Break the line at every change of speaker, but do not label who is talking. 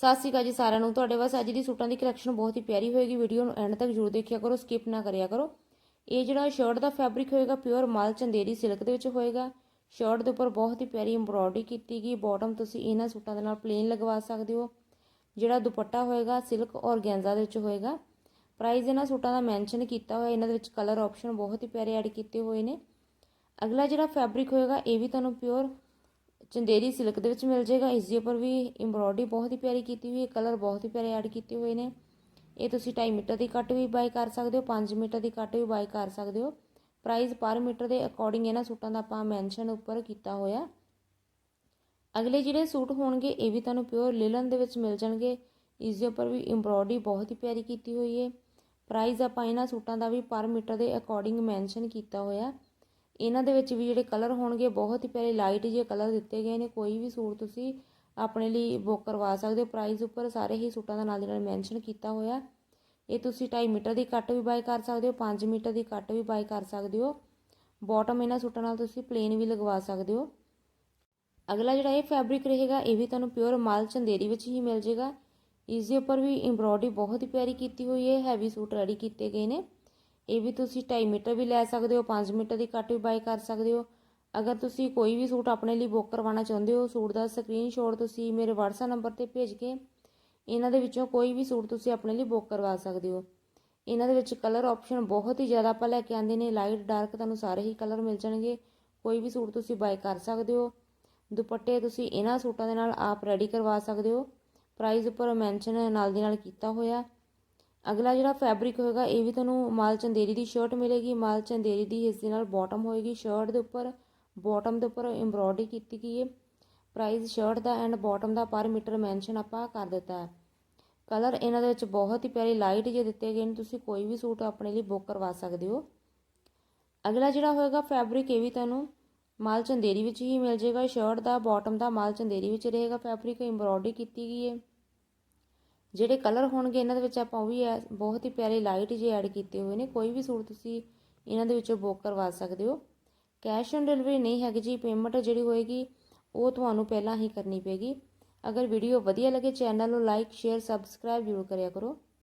ਸਤਿ ਸ਼੍ਰੀ ਅਕਾਲ ਜੀ ਸਾਰਿਆਂ ਨੂੰ। ਤੁਹਾਡੇ ਵਾਸਤੇ ਅੱਜ ਦੀ ਸੂਟਾਂ ਦੀ ਕਲੈਕਸ਼ਨ ਬਹੁਤ ਹੀ ਪਿਆਰੀ ਹੋਏਗੀ। ਵੀਡੀਓ ਨੂੰ ਐਂਡ ਤੱਕ ਜ਼ਰੂਰ ਦੇਖਿਆ ਕਰੋ ਸਕਿਪ ਨਾ ਕਰਿਆ ਕਰੋ। ਇਹ ਜਿਹੜਾ ਸ਼ਰਟ ਦਾ ਫੈਬਰਿਕ ਹੋਏਗਾ ਪਿਓਰ ਮਾਲ ਚੰਦੇਰੀ ਸਿਲਕ ਦੇ ਵਿੱਚ ਹੋਏਗਾ। ਸ਼ਰਟ ਦੇ ਉੱਪਰ ਬਹੁਤ ਹੀ ਪਿਆਰੀ ਐਮਬ੍ਰੋਇਡਰੀ ਕੀਤੀ ਗਈ। ਬਾਟਮ ਤੁਸੀਂ ਇਹਨਾਂ ਸੂਟਾਂ ਦੇ ਨਾਲ ਪਲੇਨ ਲਗਵਾ ਸਕਦੇ ਹੋ। ਜਿਹੜਾ ਦੁਪੱਟਾ ਹੋਏਗਾ ਸਿਲਕ ਔਰਗੈਂਜ਼ਾ ਦੇ ਵਿੱਚ ਹੋਏਗਾ। ਪ੍ਰਾਈਸ ਇਹਨਾਂ ਸੂਟਾਂ ਦਾ ਮੈਂਸ਼ਨ ਕੀਤਾ ਹੋਇਆ, ਇਹਨਾਂ ਦੇ ਵਿੱਚ ਕਲਰ ਆਪਸ਼ਨ ਬਹੁਤ ਹੀ ਪਿਆਰੇ ਐਡ ਕੀਤੇ ਹੋਏ ਨੇ। ਅਗਲਾ ਜਿਹੜਾ ਫੈਬਰਿਕ ਹੋਏਗਾ, ਇਹ ਵੀ ਤੁਹਾਨੂੰ ਪਿਓਰ ਚੰਦੇਰੀ ਸਿਲਕ ਦੇ ਵਿੱਚ ਮਿਲ ਜਾਏਗਾ। ਇਸ ਦੇ ਉੱਪਰ ਵੀ ਐਮਬ੍ਰੋਇਡਰੀ ਬਹੁਤ ਹੀ ਪਿਆਰੀ ਕੀਤੀ ਹੋਈ ਹੈ ਕਲਰ ਬਹੁਤ ਹੀ ਪਿਆਰੇ ਐਡ ਕੀਤੇ ਹੋਏ ਨੇ। ਇਹ ਤੁਸੀਂ 2.5 ਮੀਟਰ ਦੀ ਕੱਟ ਵੀ ਬਾਈ ਕਰ ਸਕਦੇ ਹੋ 5 ਮੀਟਰ ਦੀ ਕੱਟ ਵੀ ਬਾਈ ਕਰ ਸਕਦੇ ਹੋ। ਪ੍ਰਾਈਸ ਪਰ ਮੀਟਰ ਦੇ ਅਕੋਰਡਿੰਗ ਇਹਨਾਂ ਸੂਟਾਂ ਦਾ ਆਪਾਂ ਮੈਂਸ਼ਨ ਉੱਪਰ ਕੀਤਾ ਹੋਇਆ। ਅਗਲੇ ਜਿਹੜੇ ਸੂਟ ਹੋਣਗੇ, ਇਹ ਵੀ ਤੁਹਾਨੂੰ ਪਿਓਰ ਲਿਲਨ ਦੇ ਵਿੱਚ ਮਿਲ ਜਾਣਗੇ। ਇਸ ਦੇ ਉੱਪਰ ਵੀ ਐਮਬ੍ਰੋਇਡਰੀ ਬਹੁਤ ਹੀ ਪਿਆਰੀ ਕੀਤੀ ਹੋਈ ਹੈ। ਪ੍ਰਾਈਸ ਆਪਾਂ ਇਹਨਾਂ ਸੂਟਾਂ ਦਾ ਵੀ ਪਰ ਮੀਟਰ ਦੇ ਅਕੋਰਡਿੰਗ ਮੈਂਸ਼ਨ ਕੀਤਾ ਹੋਇਆ। ਇਹਨਾਂ ਦੇ ਵਿੱਚ ਵੀ ਜਿਹੜੇ ਕਲਰ ਹੋਣਗੇ, ਬਹੁਤ ਹੀ ਪਿਆਰੇ ਲਾਈਟ ਜਿਹੇ ਕਲਰ ਦਿੱਤੇ ਗਏ ਨੇ। ਕੋਈ ਵੀ ਸੂਟ ਤੁਸੀਂ ਆਪਣੇ ਲਈ ਬੁੱਕ ਕਰਵਾ ਸਕਦੇ ਹੋ। ਪ੍ਰਾਈਸ ਉੱਪਰ ਸਾਰੇ ਹੀ ਸੂਟਾਂ ਦਾ ਨਾਲ ਦੀ ਨਾਲ ਮੈਂਸ਼ਨ ਕੀਤਾ ਹੋਇਆ। ਇਹ ਤੁਸੀਂ 2.5 ਮੀਟਰ ਦੀ ਕੱਟ ਵੀ ਬਾਈ ਕਰ ਸਕਦੇ ਹੋ 5 ਮੀਟਰ ਦੀ ਕੱਟ ਵੀ ਬਾਈ ਕਰ ਸਕਦੇ ਹੋ। ਬਾਟਮ ਇਹਨਾਂ ਸੂਟਾਂ ਨਾਲ ਤੁਸੀਂ ਪਲੇਨ ਵੀ ਲਗਵਾ ਸਕਦੇ ਹੋ। ਅਗਲਾ ਜਿਹੜਾ ਇਹ ਫੈਬਰਿਕ ਰਹੇਗਾ, ਇਹ ਵੀ ਤੁਹਾਨੂੰ ਪਿਓਰ ਮਾਲ ਚੰਦੇਰੀ ਵਿੱਚ ਹੀ ਮਿਲ ਜਾਏਗਾ ਇਸ ਦੇ ਉੱਪਰ ਵੀ ਐਮਬ੍ਰੋਇਡਰੀ ਬਹੁਤ ਹੀ ਪਿਆਰੀ ਕੀਤੀ ਹੋਈ ਹੈ ਹੈਵੀ ਸੂਟ ਰੈਡੀ ਕੀਤੇ ਗਏ ਨੇ। ਇਹ ਵੀ ਤੁਸੀਂ 2.5 ਮੀਟਰ ਵੀ ਲੈ ਸਕਦੇ ਹੋ 5 ਮੀਟਰ ਦੀ ਕੱਟ ਵੀ ਬਾਈ ਕਰ ਸਕਦੇ ਹੋ। ਅਗਰ ਤੁਸੀਂ ਕੋਈ ਵੀ ਸੂਟ ਆਪਣੇ ਲਈ ਬੁੱਕ ਕਰਵਾਉਣਾ ਚਾਹੁੰਦੇ ਹੋ, ਸੂਟ ਦਾ ਸਕਰੀਨਸ਼ਾਟ ਤੁਸੀਂ ਮੇਰੇ WhatsApp ਨੰਬਰ ਤੇ ਭੇਜ ਕੇ ਇਹਨਾਂ ਦੇ ਵਿੱਚੋਂ ਕੋਈ ਵੀ ਸੂਟ ਤੁਸੀਂ ਆਪਣੇ ਲਈ ਬੁੱਕ ਕਰਵਾ ਸਕਦੇ ਹੋ। ਇਹਨਾਂ ਦੇ ਵਿੱਚ ਕਲਰ ਆਪਸ਼ਨ ਬਹੁਤ ਹੀ ਜ਼ਿਆਦਾ ਆਪਾਂ ਲੈ ਕੇ ਆਂਦੇ ਨੇ ਲਾਈਟ ਡਾਰਕ ਤੁਹਾਨੂੰ ਸਾਰੇ ਹੀ ਕਲਰ ਮਿਲ ਜਾਣਗੇ। ਕੋਈ ਵੀ ਸੂਟ ਤੁਸੀਂ ਬਾਈ ਕਰ ਸਕਦੇ ਹੋ। ਦੁਪੱਟੇ ਤੁਸੀਂ ਇਹਨਾਂ ਸੂਟਾਂ ਦੇ ਨਾਲ ਆਪ ਰੈਡੀ ਕਰਵਾ ਸਕਦੇ ਹੋ। ਪ੍ਰਾਈਸ ਉੱਪਰ ਮੈਂਸ਼ਨ ਨਾਲ ਦੀ ਨਾਲ ਕੀਤਾ ਹੋਇਆ। ਅਗਲਾ ਜਿਹੜਾ ਫੈਬਰਿਕ ਹੋਏਗਾ, ਇਹ ਵੀ ਤੁਹਾਨੂੰ ਮਾਲ ਚੰਦੇਰੀ ਦੀ ਸ਼ਰਟ ਮਿਲੇਗੀ। ਮਾਲ ਚੰਦੇਰੀ ਦੀ ਇਸ ਦੇ ਨਾਲ ਬਾਟਮ ਹੋਏਗੀ। ਸ਼ਰਟ ਦੇ ਉੱਪਰ ਬਾਟਮ ਦੇ ਉੱਪਰ ਐਮਬ੍ਰੋਇਡਰੀ ਕੀਤੀ ਗਈ ਹੈ। ਪ੍ਰਾਈਸ ਸ਼ਰਟ ਦਾ ਐਂਡ ਬਾਟਮ ਦਾ ਪਰ ਮੀਟਰ ਮੈਂਸ਼ਨ ਆਪਾਂ ਕਰ ਦਿੱਤਾ ਹੈ। ਕਲਰ ਇਹਨਾਂ ਦੇ ਵਿੱਚ ਬਹੁਤ ਹੀ ਪਿਆਰੇ ਲਾਈਟ ਜੇ ਦਿੱਤੇ ਗਏ ਨੇ। ਤੁਸੀਂ ਕੋਈ ਵੀ ਸੂਟ ਆਪਣੇ ਲਈ ਬੁੱਕ ਕਰਵਾ ਸਕਦੇ ਹੋ। ਅਗਲਾ ਜਿਹੜਾ ਹੋਏਗਾ ਫੈਬਰਿਕ ਇਹ ਵੀ ਤੁਹਾਨੂੰ ਮਾਲ ਚੰਦੇਰੀ ਵਿੱਚ ਹੀ ਮਿਲ ਜਾਏਗਾ। ਸ਼ਰਟ ਦਾ ਬਾਟਮ ਦਾ ਮਾਲ ਚੰਦੇਰੀ ਵਿੱਚ ਰਹੇਗਾ। ਫੈਬਰਿਕ ਐਮਬ੍ਰੋਇਡਰੀ ਕੀਤੀ ਗਈ ਹੈ। ਜਿਹੜੇ ਕਲਰ ਹੋਣਗੇ, ਇਹਨਾਂ ਦੇ ਵਿੱਚ ਆਪਾਂ ਉਹ ਵੀ ਬਹੁਤ ਹੀ ਪਿਆਰੇ ਲਾਈਟ ਜੇ ਐਡ ਕੀਤੇ ਹੋਏ ਨੇ। ਕੋਈ ਵੀ ਸੂਟ ਤੁਸੀਂ ਇਹਨਾਂ ਦੇ ਵਿੱਚੋਂ ਬੁੱਕ ਕਰਵਾ ਸਕਦੇ ਹੋ। ਕੈਸ਼ ਔਨ ਡਿਲੀਵਰੀ ਨਹੀਂ ਹੈਗੀ ਜੀ ਪੇਮੈਂਟ ਜਿਹੜੀ ਹੋਏਗੀ, ਉਹ ਤੁਹਾਨੂੰ ਪਹਿਲਾਂ ਹੀ ਕਰਨੀ ਪਏਗੀ। ਅਗਰ ਵੀਡੀਓ ਵਧੀਆ ਲੱਗੇ ਚੈਨਲ ਨੂੰ ਲਾਈਕ ਸ਼ੇਅਰ ਸਬਸਕ੍ਰਾਈਬ ਜ਼ਰੂਰ ਕਰਿਆ ਕਰੋ।